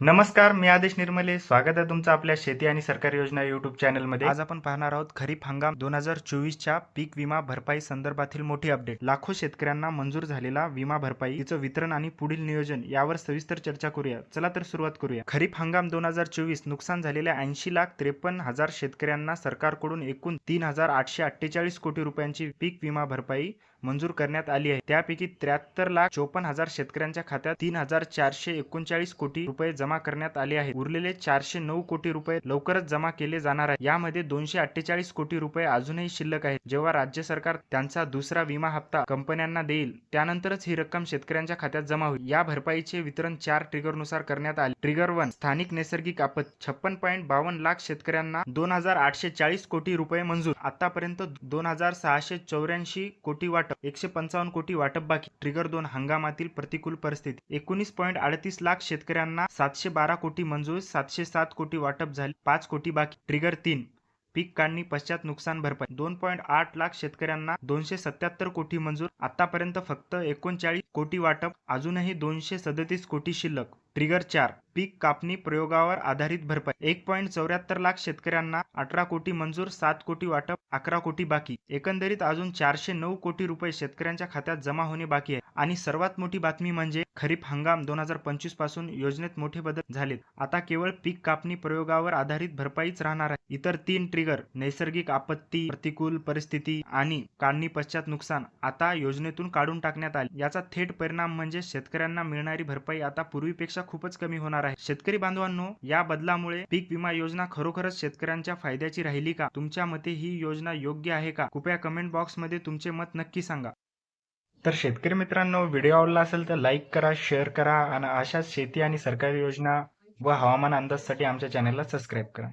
नमस्कार मी आदेश निर्मले. स्वागत आहे तुमचं आपल्या शेती आणि सरकारी योजना युट्यूब चॅनलमध्ये आज आपण पाहणार आहोत खरीप हंगाम दोन हजार चोवीसच्या पीक विमा भरपाई संदर्भातील मोठी अपडेट लाखो शेतकऱ्यांना मंजूर झालेला विमा भरपाई तिचं वितरण आणि पुढील नियोजन यावर सविस्तर चर्चा करूया. चला तर सुरुवात करूया. खरीप हंगाम दोन हजार चोवीस नुकसान झालेल्या ऐंशी लाख त्रेपन्न हजार शेतकऱ्यांना सरकारकडून एकूण तीन हजार आठशे अठ्ठेचाळीस कोटी रुपयांची पीक विमा भरपाई मंजूर करण्यात आली आहे. त्यापैकी त्र्याहत्तर लाख चोपन्न हजार शेतकऱ्यांच्या खात्यात तीन हजार चारशे एकोणचाळीस कोटी रुपये जमा करण्यात आले आहेत उरलेले चारशे नऊ कोटी रुपये लवकरच जमा केले जाणार आहे. यामध्ये दोनशे अठ्ठेचाळीस कोटी रुपये अजूनही शिल्लक आहेत. जेव्हा राज्य सरकार त्यांचा दुसरा विमा हप्ता कंपन्यांना देईल त्यानंतरच ही रक्कम शेतकऱ्यांच्या खात्यात जमा होईल. या भरपाईचे वितरण चार ट्रिगरनुसार करण्यात आले. ट्रिगर वन स्थानिक नैसर्गिक आपत छप्पन पॉईंट बावन्न लाख शेतकऱ्यांना दोन हजार आठशे चाळीस कोटी रुपये मंजूर. आतापर्यंत दोन हजार सहाशे चौऱ्याऐंशी कोटी वाटप एकशे पंचावन्न कोटी वाटप बाकी. ट्रिगर दोन हंगामातील प्रतिकूल परिस्थिती. एकोणीस पॉईंट अडतीस लाख शेतकऱ्यांना सातशे बारा कोटी मंजूर सातशे सात कोटी वाटप झाले पाच कोटी बाकी. ट्रिगर तीन. पीक काढणी पश्चात नुकसान भरपाई. दोन पॉईंट आठ लाख शेतकऱ्यांना दोनशे सत्याहत्तर कोटी मंजूर. आतापर्यंत फक्त एकोणचाळीस कोटी वाटप अजूनही दोनशे सदतीस कोटी शिल्लक. ट्रिगर चार पीक कापणी प्रयोगावर आधारित भरपाई. एक पॉईंट चौऱ्याहत्तर लाख शेतकऱ्यांना अठरा कोटी मंजूर सात कोटी वाटप अकरा कोटी बाकी. एकंदरीत अजून चारशे नऊ कोटी रुपये शेतकऱ्यांच्या खात्यात जमा होणे बाकी आहे. आणि सर्वात मोठी बातमी म्हणजे खरीप हंगाम दोन हजार पंचवीसपासून योजनेत मोठे बदल झालेत. आता केवळ पीक कापणी प्रयोगावर आधारित भरपाईच राहणार आहे. इतर तीन ट्रिगर नैसर्गिक आपत्ती प्रतिकूल परिस्थिती आणि काढणी पश्चात नुकसान आता योजनेतून काढून टाकण्यात आले. याचा थेट परिणाम म्हणजे शेतकऱ्यांना मिळणारी भरपाई आता पूर्वीपेक्षा खूपच कमी होणार आहे. शेतकरी बांधवांनो या बदलामुळे पीक विमा योजना खरोखरच शेतकऱ्यांच्या फायद्याची राहिली का? तुमच्या मते ही योजना योग्य आहे का? कृपया कमेंट बॉक्समध्ये तुमचे मत नक्की सांगा. तर शेतकरी मित्रांनो व्हिडिओ आवडला असेल तर लाईक करा शेअर करा आणि अशाच शेती आणि सरकारी योजना व हवामान अंदाजसाठी आमच्या चॅनलला सबस्क्राईब करा.